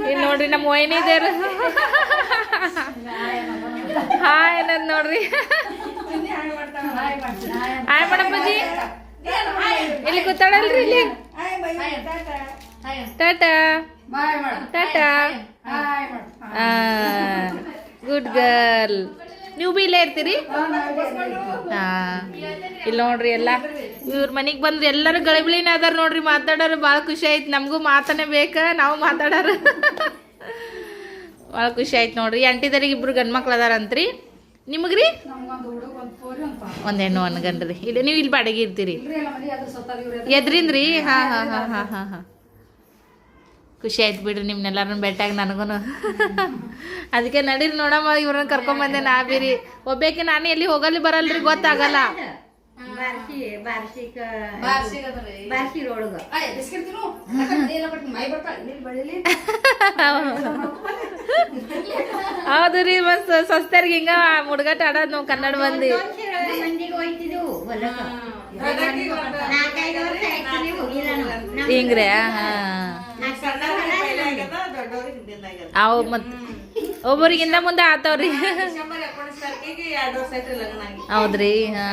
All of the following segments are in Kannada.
ಇಲ್ಲಿ ನೋಡ್ರಿ ನಮ್ಮ ವೈನಿದೇರು ಹಾಯ್ ಅನ್ನೋದು ನೋಡ್ರಿ ಹಾಯ್ ಮಾಡಪ್ಪಜಿ ಇಲ್ಲಿ ಕೂತಾಳಲ್ರಿ ಇಲ್ಲಿ ಟಾಟಾ ಟಾಟಾ ಗುಡ್ ಗರ್ಲ್ ನೀವು ಬಿ ಇಲ್ಲೇ ಇರ್ತೀರಿ? ಹಾಂ. ಇಲ್ಲ ನೋಡ್ರಿ ಎಲ್ಲ. ಇವ್ರ ಮನೆಗೆ ಬಂದ್ರೆ ಎಲ್ಲರೂ ಗಳಿಬಿಳಿನ ಅದಾರ ನೋಡ್ರಿ, ಮಾತಾಡೋರು ಭಾಳ ಖುಷಿ ಆಯ್ತು. ನಮಗೂ ಮಾತನೇ ಬೇಕಾ, ನಾವು ಮಾತಾಡೋರು. ಭಾಳ ಖುಷಿ ಆಯ್ತು ನೋಡ್ರಿ. ಅಂಟಿದಾರಿಗೆ ಇಬ್ರು ಗಂಡ್ಮಕ್ಳು ಅದಾರಂತ್ರಿ ನಿಮಗ್ರಿ? ಒಂದ್ ಹೆಣ್ಣು, ಒಂದ್ ಗಂಡ್ರಿ. ಇಲ್ಲಿ ನೀವು ಇಲ್ಲಿ ಬಾಡಿಗೆ ಇರ್ತೀರಿ. ಎದ್ರಿಂದ್ರಿ? ಹಾಂ ಹಾಂ, ಹಾ ಹಾ ಹಾ ಹಾ. ಖುಷಿ ಆಯ್ತು ಬಿಡ್ರಿ ನಿಮ್ನೆಲ್ಲಾರನ್ನ ಬೆಟ್ಟಾಗ ನನಗೂ ಅದಕ್ಕೆ ನಡೀರಿ ನೋಡಮ್ಮ ಇವ್ರನ್ನ ಕರ್ಕೊಂಬಂದೆ ನಾ ಬೀರಿ. ಒಬ್ಬೇಕೆ ನಾನು ಎಲ್ಲಿ ಹೋಗಲ್ಲಿ ಬರಲ್ರಿ ಗೊತ್ತಾಗಲ್ಲ. ಹೌದು ರೀ ಮಸ್ತ್. ಸಸ್ತರ್ಗೆ ಹಿಂಗ ಮುಡ್ಗಟ್ಟ ಆಡೋದು ನಾವು ಕನ್ನಡ ಮಂದಿ. ಹಿಂಗ್ರಿ ಹೋಯ್ತಿದ್ವು ಹೊಲಕ್ಕ ನಾಲ್ಕೈದು ವರ್ಷ ಆಯ್ತು ನೀವು ಹೋಗಿಲ್ಲ ನಾವು ಹಿಂಗ್ರಿ ಹಾ ಅವು ಮತ್ತು ಒಬ್ಬರಿಗಿಂತ ಮುಂದೆ ಆತವ್ರಿ. ಹೌದ್ರಿ ಹಾ.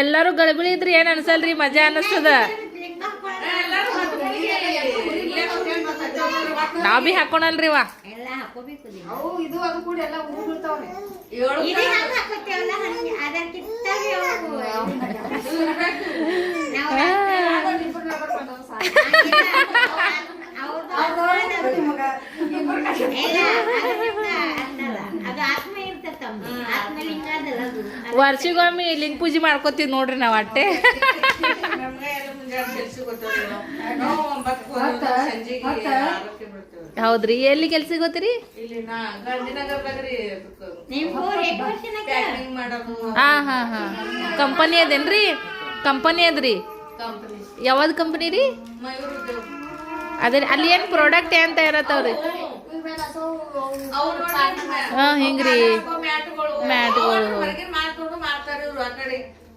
ಎಲ್ಲರೂ ಗಳಬಿಳಿ ಇದ್ರಿ ಏನ್ ಅನ್ಸಲ್ರಿ? ಮಜಾ ಅನಸ್ತದ. ನಾವ್ ಬಿ ಹಾಕೋಣಲ್ರಿ ವಾ ವರ್ಷಗೊಮ್ಮೆ ಲಿಂಗ ಪೂಜೆ ಮಾಡ್ಕೋತೀವಿ ನೋಡ್ರಿ ನಾವ್ ಅಟ್ಟೆ. ಹೌದ್ರಿ. ಎಲ್ಲಿ ಕೆಲ್ಸ ಗೊತ್ತೀರಿ ಹಾ ಹಾ ಹಾ. ಕಂಪನಿ ಅದೇನ್ರಿ? ಕಂಪನಿ ಅದ್ರಿ? ಯಾವ್ದು ಕಂಪನಿ ರೀ? ಅದೇ ಅಲ್ಲಿ ಏನ್ ಪ್ರಾಡಕ್ಟ್ ಏನ್ ತಯಾರತ್ತವ್ರಿ ಹಾ ಹಿಂಗ್ರಿ. ಮ್ಯಾಟ್ಗಳು.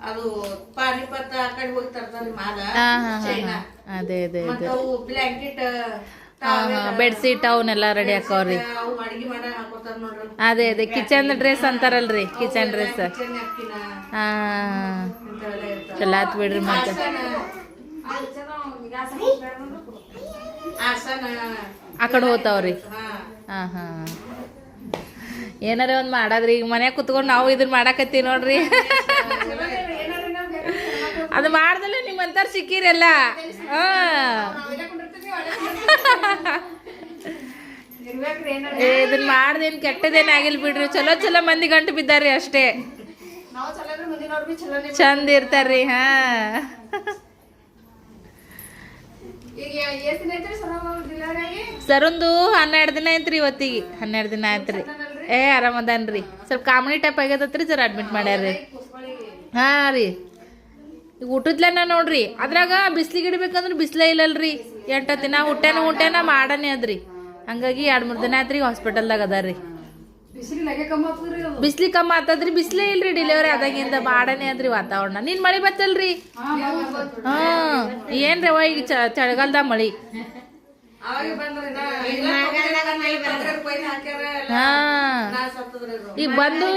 ಅದು ಪಾನಿಪತ್ ಆ ಕಡೆ ಹೋಗಿ ತರ್ತಾರೆ ಮಾಲ. ಅದೇ ಅದೇ ಬ್ಲಾಂಕೆಟ್ ಹಾ ಬೆಡ್ಶೀಟ್ ಅವನ್ನೆಲ್ಲ ರೆಡಿ ಹಾಕೋರಿ. ಅದೇ ಅದೇ ಕಿಚನ್ ಡ್ರೆಸ್ ಅಂತಾರಲ್ರಿ ಕಿಚನ್ ಡ್ರೆಸ್ ಹಾಂ. ಚಲೋ ಆತ್ ಬಿಡ್ರಿ ಮತ್ತೆ. ಆ ಕಡೆ ಹೋಗ್ತಾವ್ರಿ ಹಾ. ಹಾ ಏನಾರ ಒಂದ್ ಮಾಡದ್ರಿ ಈಗ ಮನ್ಯಾಗ ಕುತ್ಕೊಂಡು ನಾವು ಇದನ್ನ ಮಾಡಾಕತ್ತೀವಿ ನೋಡ್ರಿ. ಅದು ಮಾಡ್ದಲ್ಲ ನಿಮ್ಮಂತಾರ ಸಿಕ್ಕಿರಲ್ಲ ಹಾ. ಇದನ್ನ ಮಾಡ್ದೇನ್ ಕೆಟ್ಟದೇನ್ ಆಗಿಲ್ ಬಿಡ್ರಿ. ಚಲೋ ಚಲೋ ಮಂದಿ ಗಂಟು ಬಿದ್ದಾರ್ರಿ ಅಷ್ಟೇ. ಚಂದ ಇರ್ತಾರ್ರಿ, ಹಾ. ಸರೊಂದು ಹನ್ನೆರಡು ದಿನ ಐತ್ರಿ ಇವತ್ತಿಗೆ. ಹನ್ನೆರಡು ದಿನ ಆಯ್ತ್ರಿ. ಏ, ಆರಾಮದಾನ್ರಿ. ಸ್ವಲ್ಪ ಕಾಮಿಡಿ ಟೈಪ್ ಆಗ್ಯದತ್ರಿ ಸರ್ ಅಡ್ಮಿಟ್ ಮಾಡ್ಯಾರ್ರಿ. ಹಾ ರೀ. ಈಗ ಊಟದ್ಲೇನ ನೋಡ್ರಿ. ಅದ್ರಾಗ ಬಿಸಿಲಿಗೆ ಇಡ್ಬೇಕಂದ್ರೆ ಬಿಸ್ಲೇ ಇಲ್ಲಲ್ರಿ. ಎಂಟು ದಿನ ಊಟನ ಊಟನ ಮಾಡನೇ ಅದ್ರಿ. ಹಂಗಾಗಿ ಎರಡು ಮೂರು ದಿನ ಆಯ್ತ್ರಿ ಹಾಸ್ಪಿಟಲ್ದಾಗ ಅದಾರ್ರಿ. ಬಿಸಿಲಿ ಕಮ್ಮ ಆತದ್ರಿ ಬಿಸಿಲೇ ಇಲ್ರಿ ಡೆಲಿವರಿ ಆದಾಗಿಂದ ಮಾಡನೇ ಅದ್ರಿ ವಾತಾವರಣ. ನಿನ್ ಮಳಿ ಬತ್ತಲ್ರಿ? ಹಾ, ಏನ್ರಿ ಅವ ಈಗ ಚಳಿಗಾಲದಾಗ ಮಳಿ? ಹಾ. ಈಗ ಬಂದು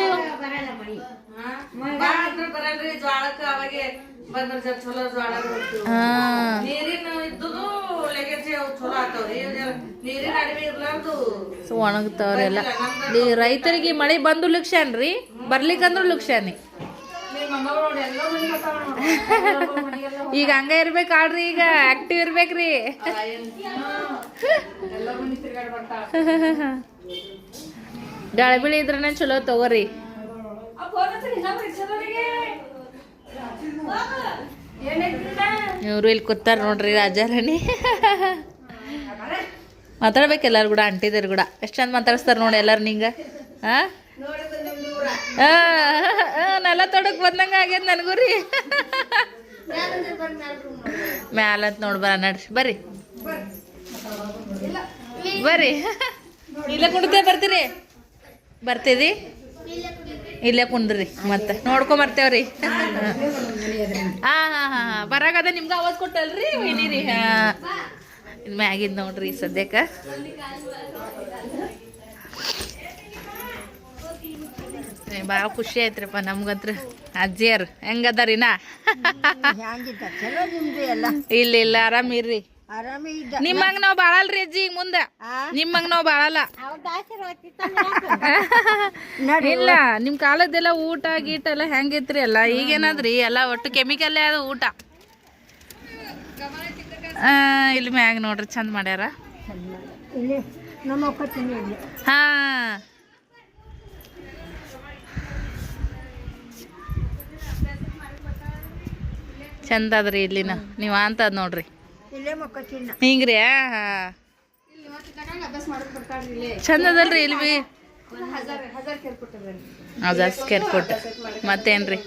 ಬರಲ್ಲ ಮಳಿ ಹಾ? ಬಾ ಅಂದ್ರ ಬರಲ್ರಿ ಜ್ವಾಳಕ್ಕ ಅವಾಗೆ ಬಂದ್ರ ಜರ ಚಲೋ ಜ್ವಾಳ ಬರ್ತೀವಿ ಹಾ. ನೀರಿನ ಇದ್ದುದು ಲೆಗಸಿ ಅವು ಚಲೋ ಆತಾವ್ರಿ ಇವ್ ನೀರಿನ ಅಡಿಮೆ ಇರ್ಲಾರ್ದು ಸೊ ಒಣಗ್ತಾವ್ರಿ ಎಲ್ಲ ಈ ರೈತರಿಗೆ ಮಳೆ ಬಂದು ಲುಕ್ಷಾನ್ರಿ ಬರ್ಲಿಕ್ಕಂದ್ರು ಲುಕ್ಷಾನಿ ಬರ್ತಾವ ನೋಡಿ ಮನೆಗೆಲ್ಲ ಈಗ ಹಂಗ ಇರ್ಬೇಕಾಳ್ರಿ ಈಗ ಆಕ್ಟಿವ್ ಇರ್ಬೇಕ್ರಿ. ಬರ್ತಾಳ ಗಾಳಿಬಿಳಿ ಇದ್ರನೇ ಚಲೋ ತಗೋರಿ. ಇವ್ರು ಇಲ್ಲಿ ಕೂತಾರ ನೋಡ್ರಿ ರಾಜಾರಾಣಿ. ಮಾತಾಡ್ಬೇಕು ಕೂಡ ಅಂಟಿದ್ರು ಕೂಡ. ಎಷ್ಟು ಚಂದ ಮಾತಾಡಿಸ್ತಾರ ನೋಡಿ ಎಲ್ಲಾರು ನಿಂಗ. ಹಾ ನೆಲ ತೊಡಕ್ ಬಂದಂಗ ಆಗ್ಯದ ನನಗೂ ರೀ ಮ್ಯಾಲಂತ ನೋಡಿ ಬರ ನಡ್ರಿ ಬರ್ರಿ. ಬರ್ರಿ. ಇಲ್ಲ ಕುಡ್ತೇ ಬರ್ತೀರಿ. ಬರ್ತೀರಿ ಇಲ್ಲೇ ಕುಂದ್ರಿ ಮತ್ತೆ. ನೋಡ್ಕೊಂಡ್ ಬರ್ತೇವ್ರಿ. ಹಾ ಹಾ ಹಾ ಹಾ. ಬರಾಗದ ನಿಮ್ಗೆ ಕೊಟ್ಟಲ್ರಿ? ಏನಿರಿ ಹಾ. ಇನ್ ಮ್ಯಾಗಿದ್ ನೋಡ್ರಿ ಸದ್ಯಕ್ಕ. ಭಾಳ ಖುಷಿ ಆಯ್ತ್ರಪ್ಪ ನಮ್ಗಂತ್ರ. ಅಜ್ಜಿಯರು. ಹೆಂಗದಾರಿನಾ? ಇಲ್ಲ ಇಲ್ಲ. ಆರಾಮಿರ್ರಿ ನಿಮ್ಮಂಗ ನಾವ್ ಬಾಳಲ್ರಿ ಅಜ್ಜಿ ಈಗ ಮುಂದ. ನಿಮ್ಮಂಗ್ ನಾವ್ ಬಾಳಲ್ಲ. ಇಲ್ಲ ನಿಮ್ ಕಾಲದ್ದೆಲ್ಲ ಊಟ ಗೀಟ ಎಲ್ಲ ಹೆಂಗಿತ್ರಿ ಅಲ್ಲ ಈಗೇನಾದ್ರಿ ಎಲ್ಲ ಒಟ್ಟು ಕೆಮಿಕಲ್ಲೇ ಅದು ಊಟ. ಇಲ್ಲಿ ಮ್ಯಾಗ ನೋಡ್ರಿ ಚಂದ ಮಾಡ್ಯಾರ? ಹಾ. ಚಂದ ಅದ್ರಿ ಇಲ್ಲಿನ. ನೀವ್ ಅಂತದ್ ನೋಡ್ರಿ. ಇಲ್ಲೇ ಹಿಂಗ್ರಿ ಚಂದದಲ್ರಿ ಚಂದ ಅದಲ್ರಿ ಇಲ್ಲಿ. ಬಿ ಹಜಾರ್ ಸ್ಕೇರ್ ಫುಟ್ ಮತ್ತೇನ್ರಿ?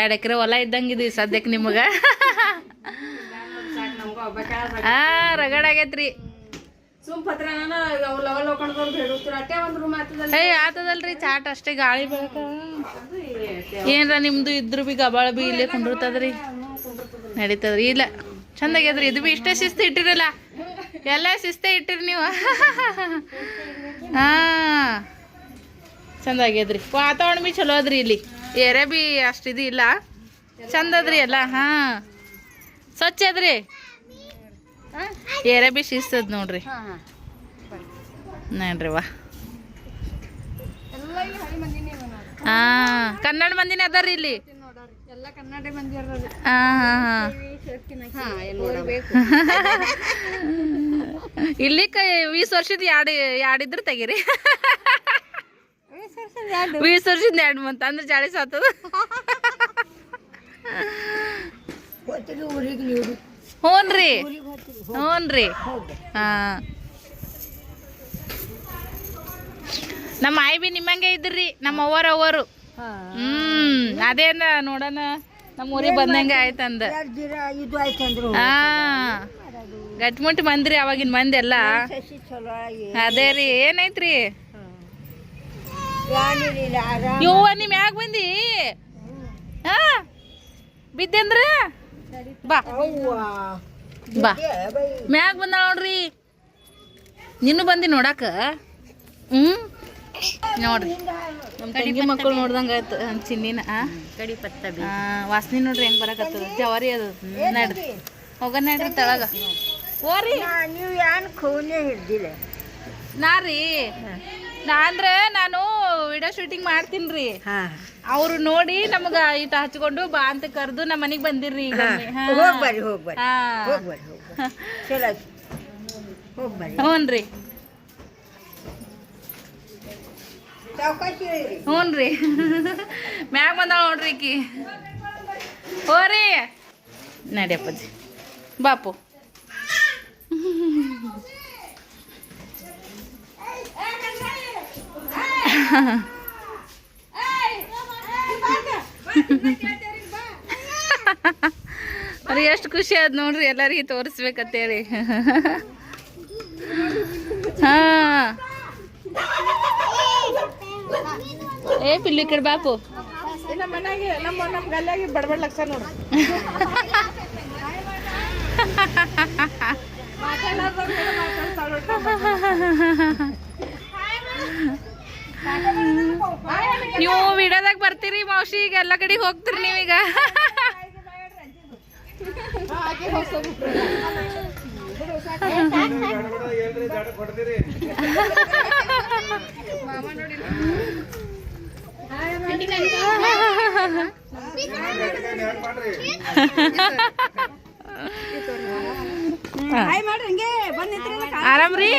ಎರಡು ಎಕರೆ ಹೊಲ ಇದ್ದಂಗಿದ್ವಿ ಸದ್ಯಕ್ಕೆ ನಿಮಗ. ಹಾ ರಗಡ್ ಆಗೈತ್ರಿ. ಏಯ್ ಆತದಲ್ರಿ ಚಾಟ್ ಅಷ್ಟೇ ಗಾಳಿ ಬೆಳಕ. ಏನ್ರ ನಿಮ್ದು ಇದ್ರು ಬಿ ಗಬಾಳ ಬಿ ಇಲ್ಲೇ ಕುಂಡಿರ್ತದ್ರಿ. ನಡೀತದ್ರಿ ಇಲ್ಲ. ಚಂದ ಆಗ್ಯದ್ರಿ ಇದು ಬಿ ಇಷ್ಟೇ ಶಿಸ್ತು ಇಟ್ಟಿರಲ್ಲ. ಎಲ್ಲ ಶಿಸ್ತೇ ಇಟ್ಟಿರಿ ನೀವು. ಹಾಂ. ಚಂದ ಆಗ್ಯದ್ರಿ ವಾತಾವರಣ ಬಿ ಚಲೋ ಅದ್ರಿ ಇಲ್ಲಿ. ಏರೇ ಬಿ ಅಷ್ಟು ಇದು ಇಲ್ಲ. ಚಂದ ಅದ್ರಿ ಎಲ್ಲ ಹಾಂ. ಸ್ವಚ್ಛ ಅದ್ರಿ ಏರೆ ಬಿ ಶಿಸ್ತದ್ ನೋಡ್ರಿ. ನೋಡ್ರಿ ವಾ. ಹಾ ಕನ್ನಡ ಮಂದಿನೇ ಅದಾರಿ ಇಲ್ಲಿ. ಎಲ್ಲ ಕನ್ನಡ ಮಂದಿ ಇರೋದು ಹಾ ಹಾ. ಹಾ ಹಾ ನೋಡ್ಬೇಕು. ಇಲ್ಲಿ ಕೈ ವೀಸ್ ವರ್ಷದ ಯಾಡಿ ಯಾಡಿದ್ರು ತೆಗೀರಿ. ವೀಸ್ ವರ್ಷದ ಎರಡು ಮಂತ್ ಅಂದ್ರೆ ಚಾಳಿಸ್ ಆತದ ಹ್ಞೂನ್ರಿ ಹ್ಞೂನ್ರಿ ಹಾ. ನಮ್ಮ ಆಯ್ಬಿ ನಿಮ್ಮಂಗೆ ಇದ್ರಿ ನಮ್ಮ ಅವ್ವರ ಅವರು ಹ್ಮ್. ಅದೇನ ನೋಡನ ನಮ್ಮ ಊರಿಗೆ ಬಂದಂಗೆ ಆಯ್ತಂದ. ಗಟ್ಮುಟ್ ಇದು ಆಯ್ತಂದ್ರು. ಹಾ ಗಟ್ಮುಟ್ಟಿ ಮಂದ್ರಿ ಅವಾಗಿನ ಮಂದಿ ಎಲ್ಲ ಅದೇ ರೀ ಏನೈತ್ರಿ? ಯವ್ವ ನಿಮ್ ಯಾಕೆ ಬಂದಿ? ಹಾ ಬಿದ್ದೆಂದ್ರ? ಬಾ. ಬಾ. ಮ್ಯಾಗ ಬಂದ ನೋಡ್ರಿ. ನೀನು ಬಂದಿ ನೋಡಾಕ? ಹ್ಮ್? ನೋಡ್ರಿ. ನಮ್ಮ ತಂಗಿ ಮಕ್ಕಳು ನೋಡ್ದಂಗ ಆಯ್ತು. ಚಿನ್ನಿನ? ಕಡಿ ಪತ್ತ ವಾಸನೆ ನೋಡ್ರಿ ಹೆಂಗ್ ಬರಕತ್ತದ. ಜವಾರಿ ಅದು. ನಡ್ರಿ. ಹೋಗ ನಡ್ರಿ ತಳಗ. ಓರಿ ನೀವು ಯಾನ್ ಖೂನೇ ಹಿಡ್ದಿಲ್ಲ ನಾ ರೀ ನಾ ಅಂದ್ರೆ ನಾನು ವಿಡಿಯೋ ಶೂಟಿಂಗ್ ಮಾಡ್ತೀನಿ ರೀ ಅವ್ರು ನೋಡಿ ನಮಗ ಇಟ್ಟ ಹಚ್ಕೊಂಡು ಬಾ ಅಂತ ಕರೆದು ನಮ್ಮ ಮನೆಗೆ ಬಂದಿರ್ರಿ ಈಗ ಒಮ್ಮೆ. ಹಾ. ಹೋಗ್ ಬರ್ರಿ ಹ್ಞೂ ಬರ್ರಿ ಹಾ. ಹೋಗ್ ಬರ್ರಿ ಹೋಗ್ ಬರ್ರಿ ಚಲೋ ಆಯ್ತು ಹೋಗ್ ಬರ್ರಿ ಹ್ಞೂನ್ರಿ ಸಾವ್ಕಾಶಿ ಹೇಳ್ರಿ. ಹ್ಞೂನ್ರಿ ಮ್ಯಾಗ ಬಂದಾಳ ನೋಡ್ರಿ ಈಕಿ. ಹೋರಿ ನಡಿಯಪ್ಪಜಿ ಬಾಪು. ಅವ್ರಿಗೆ ಎಷ್ಟು ಖುಷಿ ಆದ್ ನೋಡ್ರಿ ಎಲ್ಲರಿಗೆ ತೋರಿಸ್ಬೇಕಂತೇಳಿ. ಹಾ. ಏ ಪಿಲ್ಲು ಈ ಕಡೆ ಬಾಪು ನಮ್ಮ ಮನೆಗೆ ನಮ್ಮ ನಮ್ಮ ಗಲ್ಲಾಗಿ ಬಡಬಡ್ ಲಕ್ಷ ನೋಡ್ರಿ ನೀವು ವಿಡಿಯೋದಾಗ ಬರ್ತೀರಿ ಮಾವಶಿ ಈಗ ಎಲ್ಲ ಕಡೆ ಹೋಗ್ತೀರಿ ನೀವೀಗ ಮಾಡ್ರಿ ಹಂಗೆ ಬಂದ್ ನಿಂತ್ರಿ ಆರಾಮ್ರಿ?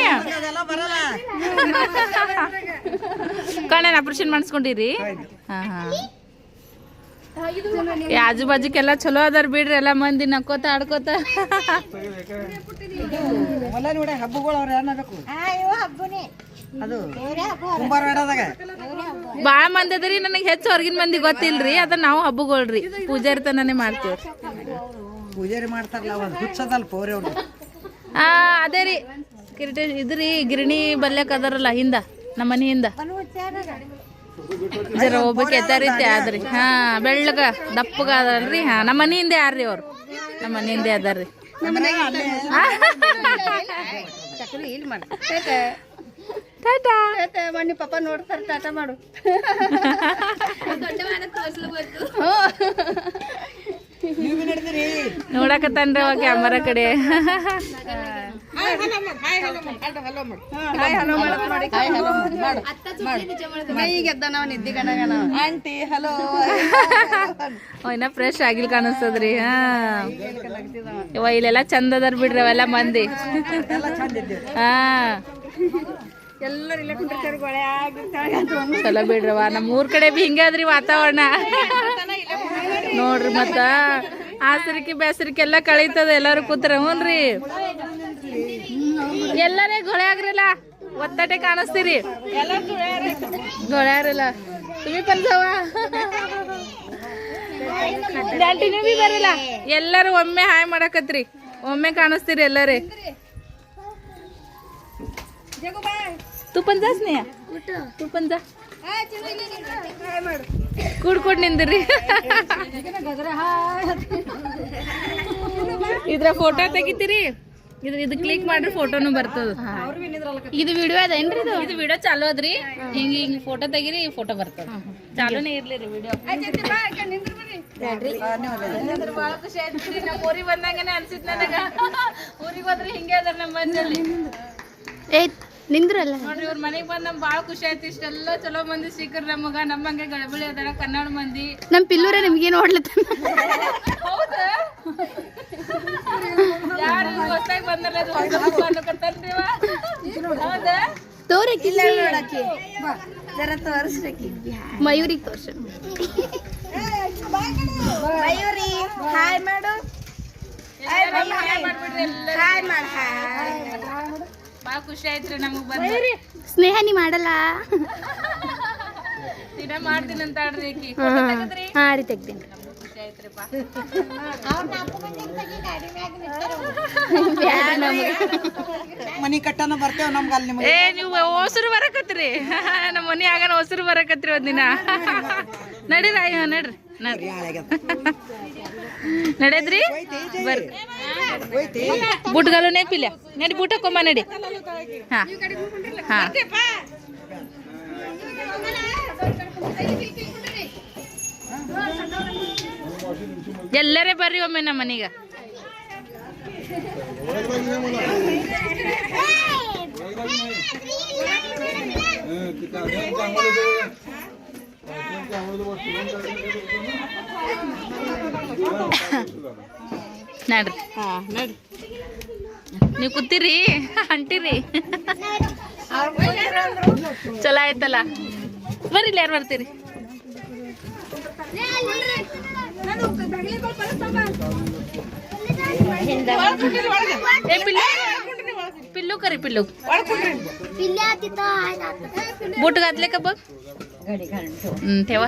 ಕಣ್ಣೇನು ಆಪರೇಷನ್ ಮಾಡಿಸ್ಕೊಂಡಿರಿ? ಹಾ ಹಾ. ಆಜು ಬಾಜುಕೆಲ್ಲ ಚಲೋ ಅದಾರ ಬಿಡ್ರಿ ಎಲ್ಲ ಮಂದಿ ನಕ್ಕೋತ ಆಡ್ಕೋತ. ಬಾಳ ಮಂದಿ ಅದ್ರಿ ನನಗೆ ಹೆಚ್ಚು ಹೊರಗಿನ ಮಂದಿ ಗೊತ್ತಿಲ್ರಿ ಅದ ನಾವು ಹಬ್ಬಗಳ್ರಿ. ಪೂಜಾರಿ ತನನೇ ಮಾಡ್ತೀವಿ ಪೂಜಾರಿ ಮಾಡ್ತಾರಲ್ಲ ಹಾ ಹುಚ್ಚದಲ್ಲ ಪೋರಿ ಅವ್ರು ಆ ಅದೇ ರೀ ಕಿರೀಟ ಇದ್ರಿ ಗಿರಣಿ ಬಲ್ಯಕ್ ಅದಾರಲ್ಲ ಹಿಂದ ನಮ್ಮ ಮನೆ ಹಿಂದ ಬಲವಚ್ಚ ಜರ ಹೋಗ್ಬೇಕು ಎತ್ತರಿತ್ತೆ ಆದ್ರಿ. ಹಾ ಬೆಳ್ಳಗ ದಪ್ಪಗ ಅದಲ್ರಿ ಹಾ ನಮ್ಮ ಮನೆಯಿಂದ ಯಾರ್ರಿ ಅವ್ರು. ನಮ್ಮ ಮನೆಯಿಂದೆ ಅದಾರ್ರಿ. ಟಾಟಾ ಮಣ್ಣಿ ಪಾಪ ನೋಡ್ತಾರೆ. ಟಾಟಾ ಮಾಡು. ನಡೆದಿರಿ ನೋಡಕತ್ತಾನ್ರಿ ಅವ ಕ್ಯಾಮರಾ ಕಡೆ. ಇನ್ನ ಫ್ರೆಶ್ ಆಗಿಲ್ ಕಾಣಿಸ್ತದ್ರಿ ಹಾ. ಇಲ್ಲೆಲ್ಲ ಚಂದ ಅದಾರ ಬಿಡ್ರಿ ಅವೆಲ್ಲ ಮಂದಿ. ಹಾ. ಚಲೋ ಬಿಡ್ರವ ನಮ್ಮ ಊರ್ ಕಡೆ ಬಿ ಹಿಂಗೆ ಅದ್ರಿ ವಾತಾವರಣ. ನೋಡ್ರಿ ಮತ್ತ ಆಸರಿಕೆ ಬೇಸರಿಕೆ ಎಲ್ಲ ಕಳೀತದ ಎಲ್ಲರೂ ಕೂತ್ರ. ಹ್ಞೂನ್ರಿ ಎಲ್ಲರೇ ಗೊಳೆ ಆಗ್ರಲ್ಲ? ಒತ್ತಟೆ ಕಾಣಿಸ್ತೀರಿ? ಗೊಳೆ ಆಗ್ರಿಲ್ಲ? ತುಂಬಿ ಬಂದವ ಬರಲ್ಲ. ಎಲ್ಲರೂ ಒಮ್ಮೆ ಹಾಯ್ ಮಾಡಕತ್ರಿ. ಒಮ್ಮೆ ಕಾಣಿಸ್ತೀರಿ ಎಲ್ಲರೇ. तू पण जास नाही तू पण जा ಕೂಡ್ ಕೂಡ್ ನಿಂದ್ರಿ ಇದ್ರ ಫೋಟೋ ತೆಗಿತೀರಿ ಇದ್ರ ಇದು ಕ್ಲಿಕ್ ಮಾಡ್ರಿ ಫೋಟೋನು ಬರ್ತದ ಇದು ವಿಡಿಯೋ ಅದೇನ್ರಿ ಇದು ಇದು ವಿಡಿಯೋ ಚಾಲು ಅದ್ರಿ ಹಿಂಗ ಹಿಂಗ್ ಫೋಟೋ ತೆಗಿರಿ ಫೋಟೋ ಬರ್ತದ ಚಾಲೂನೇ ಇರ್ಲಿ ರೀ ವಿಡಿಯೋ ಭಾಳ ಖುಷಿ ಆಯ್ತು ನಮ್ಮ ಊರಿಗೆ ಬಂದಂಗನೆ ಅನ್ಸಿತ್ ನನಗ ಊರಿಗೆ ಹೋದ್ರೆ ಹಿಂಗೆ ಅದಾರ ನಮ್ಮ ಮನೇಲಿ ನಿಂದ್ರಲ್ಲ? ನೋಡ್ರಿ ಇವ್ರ ಮನೆಗೆ ಬಂದ್ ನಮ್ ಬಾಳ ಖುಷಿ ಆಯ್ತು. ಇಷ್ಟೆಲ್ಲ ಚಲೋ ಮಂದಿ ಸಿಕ್ಕರ್ ನಮಗ ನಮ್ಮಂಗೆ ಗಡಬಳಿ ಅದಾರ ಕನ್ನಡ ಮಂದಿ. ನಮ್ ಪಿಲ್ಲೂರ ನಿಮ್ಗೆ ನೋಡ್ಲತ್ತ ಹೌದಾ. ಯಾರು ಬಂದಲ್ಲ ನೋಡಕ್ಕೆ. ಜರ ಮಯೂರಿಗೆ ತೋರ್ಸ. ಮಯೂರಿ ಹಾಯ್ ಮಾಡು. ಹಾಯ್ ಮಾಡು ಹಾಯ್. ಬಾಳ ಖುಷಿ ಆಯ್ತು ನಮಗ್ ಬಂದ್ರಿ ಸ್ನೇಹ ನೀ ಮಾಡಲ್ಲ. ದಿನ ಮಾಡ್ತೀನಿ ಅಂತ ಆಕಿ ಹಾ ರೀ ಮನಿ ಕಟ್ಟನ ಬರ್ತೇವ್ ನಮ್ಗೆ ಅಲ್ಲಿ ನಿಮಗೆ. ಏ ನೀವು ಹೊಸರು ಬರಕತ್ರಿ. ನಮ್ಮ ಮನಿ ಆಗನ ಹೊಸರು ಬರಕತ್ರಿ ಒಂದಿನ. ನಡೀರಿ ಅಯ್ಯೋ ನಡ್ರಿ ನಡ್ರಿ. ನಡೆದ್ರಿ? ಬರ್ರಿ ಬುಟ್ಗಲು ನೆಪಿಲ್ಲ ನಡಿ ಬುಟ್ ಹಾಕೊಂಬ ನಡಿ. ಎಲ್ಲರೇ ಬರ್ರಿ ಒಮ್ಮೆ ನಮ್ಮ ಮನೀಗ. ನಡ್ರಿ ಹಾ ನಡಿ ನೀವು ಕೂತೀರಿ ಅಂಟಿರಿ ಚಲೋ ಆಯ್ತಲ್ಲ ಬರ್ರಿ ಇಲ್ಲಿ ಯಾರು ಬರ್ತೀರಿ ಏ ಪಿಲ್ಲು ಪಿಲ್ಲು ಕರಿ ಪಿಲ್ಲು ಬೂಟ್ घातले का बघ हम्म, ठेवा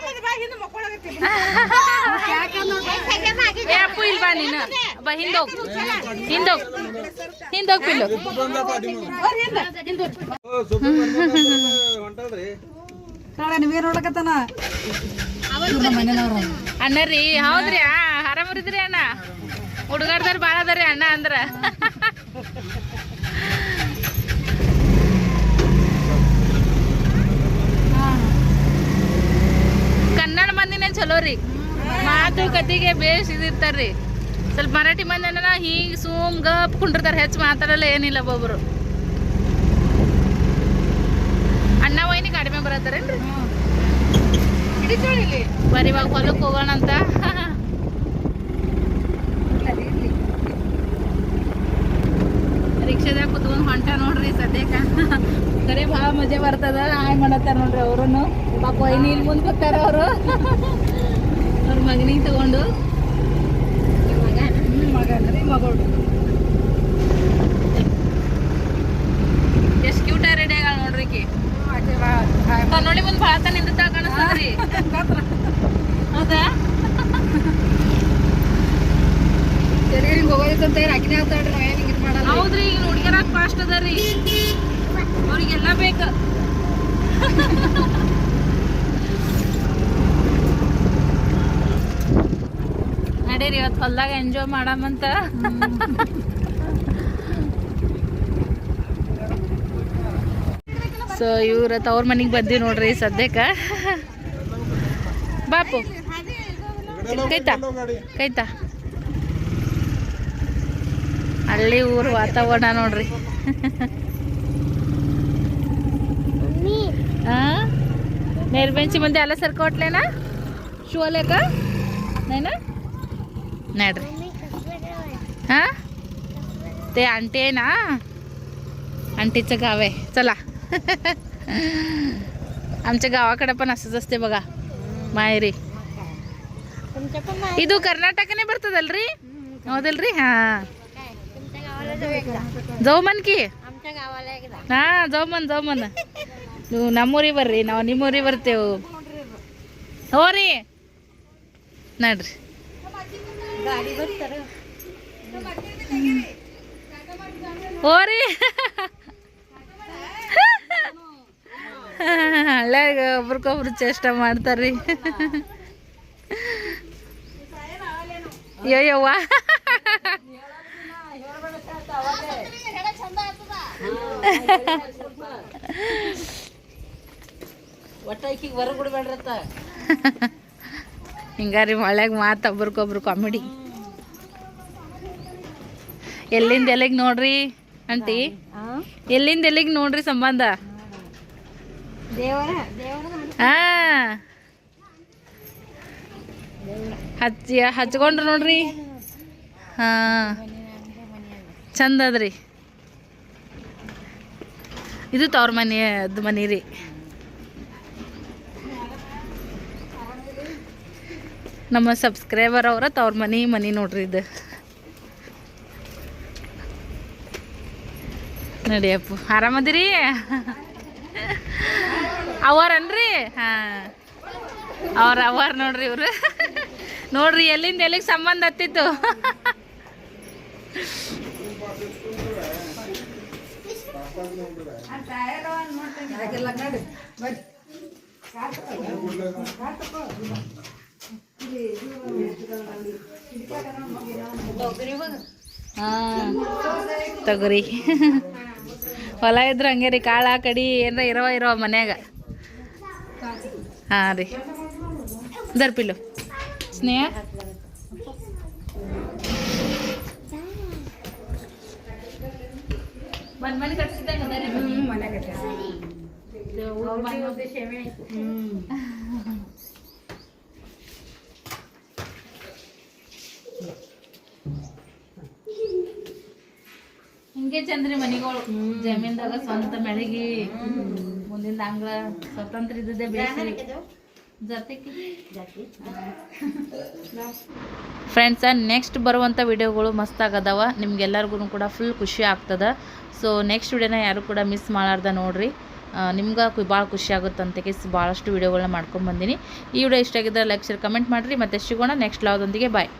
ನೀನು. ಬಾ ಹಿಂದೋಗ್. ಹಿಂದೋಗ್. ಹಿಂದೋಗ್ ಪಿಲ್ಲು. ಹೊಂಟಲ್ರಿ ಕಾಳ ನೀವೇ ನೋಡಕತ್ತಾನ ಅಣ್ಣ ರೀ ಹೌದ್ರಿ ಆ ಆರಾಮರಿದ್ರಿ ಅಣ್ಣ? ಹುಡುಗರ್ದಾರ ಭಾಳ ಅದಾರಿ ಅಣ್ಣ ಅಂದ್ರ ಕನ್ನಡ ಮಂದಿನೇ ಚಲೋ ರೀ ಮಾತುಕತೆಗೆ ಬೇಸ್ ಇದಿರ್ತಾರ್ರಿ ಸ್ವಲ್ಪ ಮರಾಠಿ ಮಂದಿ ಅಂದ್ರ ಹೀಗೆ ಸುಮ್ ಗಪ್ ಕುಂಡಿರ್ತಾರೆ, ಹೆಚ್ಚು ಮಾತಾಡಲ್ಲ, ಏನಿಲ್ಲ ಒಬ್ಬೊಬ್ರು ಅಣ್ಣ ವೈನಿ ಕಡಿಮೆ ಬರತ್ತಾರೇನ್ರಿ? ಬರೀ ಇವಾಗ ಹೊಲಕ್ಕೆ ಹೋಗೋಣ ಅಂತ. ರಿಕ್ಷಾದಾಗ ಕುತ್ಕೊಂಡು ಹೊಂಟ ನೋಡ್ರಿ ಸದ್ಯಕ್ಕ. ಕರೆ ಭಾಳ ಮಜಾ ಬರ್ತದ. ಹಾಯ್ ಮಾಡತ್ತಾರ ನೋಡ್ರಿ ಅವ್ರು ಪಾಪ ಇನ್ನು ಇಲ್ಲಿ ಮುಂದೆ ಬರ್ತಾರ ಅವರು. ಅವ್ರ ಮಗನಿಗೆ ತಗೊಂಡು. ಅಂದ್ರೆ ಎಷ್ಟು ಕ್ಯೂಟ ರೆಡಿ ಆಗ ನೋಡ್ರಿ ಕಿ ನೋಡಿ ಮುಂದೆ ಭಾಳ ತಾನೆ ನಿಂದ ರೀ ಹೌದಾ? ಸರಿ ಹಿಂಗೆ ಹೋಗೋದಿತ್ತಂತ ರಾಕಿನೇ ಆಗ್ತಾಳ್ರಿ ನಾವು ಮಾಡಲ್ಲ ಹೌದ್ರಿ, ಈಗ ಹುಡುಗಿಯರಾಗ ಫಾಸ್ಟ್ ಅದ ರೀ. ಅವ್ರಿಗೆಲ್ಲ ಬೇಕು. ನಡೀರಿ ಇವತ್ತು ಹೊಲ್ದಾಗ ಎಂಜಾಯ್ ಮಾಡಮಂತ ಸೊ ಇವ್ರ ತವ್ರ ಮನೆಗೆ ಬಂದಿ ನೋಡ್ರಿ ಸದ್ಯಕ್ಕೆ. ಬಾಪು. ಕೈತಾ? ಕೈತಾ? ಹಳ್ಳಿ ಊರು ವಾತಾವರಣ ನೋಡ್ರಿ. ಆ ಮೇಲ್ಬೆಂಚಿ ಮುಂದೆ ಎಲ್ಲ ಸರ್ಕೊಟ್ಲೇನಾ ಶೂ ಅಲ್ಲೇಕ ನೈನ ನಡ್ರಿ हा ते आंटी आहे ना आंटीचं गाव आहे चला आमच्या गावाकडे पण असंच असते बघा ಮಾಯರಿ तुमच्या पण ಇದು ಕರ್ನಾಟಕನೇ ಬರ್ತದಲ್ರಿ ಹೌದಲ್ರಿ ಹಾ तुमच्या गावाला जाऊ एकदा जाऊ ಮನ್ ಕಿ आमच्या गावाला एकदा ಹಾ ಜಾವ್ ಮನ್ ಜಾವ್ ಮನ್ ನೀವು ನಮ್ಮೂರಿಗೆ ಬರ್ರಿ ನಾವು ನಿಮ್ಮೂರಿಗೆ ಬರ್ತೇವೆ. ಹೋರಿ. ನಡ್ರಿ. ಹೋರಿ. ಹಳ್ಳಿ ಒಬ್ರಿಗೊಬ್ರು ಚೇಷ್ಟ ಮಾಡ್ತಾರ್ರಿ. ಅಯ್ಯವ್ವ ಹಿಂಗಾರಿ ಮಳೆಗೆ ಮಾತ ಒಬ್ರಿಗೊಬ್ರು ಕಾಮಿಡಿ ಎಲ್ಲಿಂದ ಎಲ್ಲಿಗೆ ನೋಡ್ರಿ ಅಂತಿ ಎಲ್ಲಿಂದ ಎಲ್ಲಿಗೆ ನೋಡ್ರಿ ಸಂಬಂಧ? ಹಾ. ಹಚ್ಚಿ ಹಚ್ಕೊಂಡ್ರಿ ನೋಡ್ರಿ? ಹಾ. ಚಂದ ಅದ್ರಿ. ಇದು ತವ್ರ ಮನೆ ಅದು ಮನೆ ರೀ. ನಮ್ಮ ಸಬ್ಸ್ಕ್ರೈಬರ್ ಅವರ ತವ್ರ ಮನೆ ಮನಿ ನೋಡ್ರಿ ಇದು. ನಡಿಯಪ್ಪ ಆರಾಮದಿರಿ? ಅವರನ್ರಿ? ಹಾ. ಅವ್ರ, ಅವರ್ ನೋಡ್ರಿ ಇವರು. ನೋಡ್ರಿ, ಎಲ್ಲಿಂದ ಎಲ್ಲಿಗೆ ಸಂಬಂಧ ಹತ್ತಿತ್ತು? ಹಾ ತೊಗರಿ. ಹೊಲ ಇದ್ರ ಹಂಗೆ ರೀ ಕಾಳ ಕಡಿ ಏನರ ಇರೋ ಇರೋ ಮನ್ಯಾಗ. ಹಾಂ ರೀ. ದರ್ಪಿಲು ಸ್ನೇಹ? ಹ್ಮ್ ಮನೆ ಕಟ್ಸಿದ್ದಂಗ ಊರ್ ಚಂದ್ರಿ ಮನಿಗಳು. ಜಮೀನ್ದಾಗ ಸ್ವಂತ ಮೆಳಗಿ. ಮುಂದಿನ ಅಂಗಳ ಸ್ವತಂತ್ರ ಇದ್ದದೆ ಬೇಸಿ ಜೊತೆಗೆ ಫ್ರೆಂಡ್ಸ ನೆಕ್ಸ್ಟ್ ಬರುವಂಥ ವಿಡಿಯೋಗಳು ಮಸ್ತ್ ಆಗದವ. ನಿಮ್ಗೆಲ್ಲರಿಗೂ ಕೂಡ ಫುಲ್ ಖುಷಿ ಆಗ್ತದ. ಸೊ ನೆಕ್ಸ್ಟ್ ವಿಡಿಯೋನ ಯಾರು ಕೂಡ ಮಿಸ್ ಮಾಡಾರ್ದ ನೋಡ್ರಿ. ನಿಮ್ಗೆ ಭಾಳ ಖುಷಿ ಆಗುತ್ತೆ ಅಂತ ಕೇಸ್ ಭಾಳಷ್ಟು ವಿಡಿಯೋಗಳನ್ನ ಮಾಡ್ಕೊಂಡು ಬಂದೀನಿ. ಈ ವಿಡಿಯೋ ಇಷ್ಟ ಆಗಿದ್ದರೆ ಲೈಕ್ ಶೇರ್ ಕಮೆಂಟ್ ಮಾಡಿರಿ. ಮತ್ತೆ ಸಿಗೋಣ ನೆಕ್ಸ್ಟ್ ಲಾವ್ದೊಂದಿಗೆ ಬಾಯ್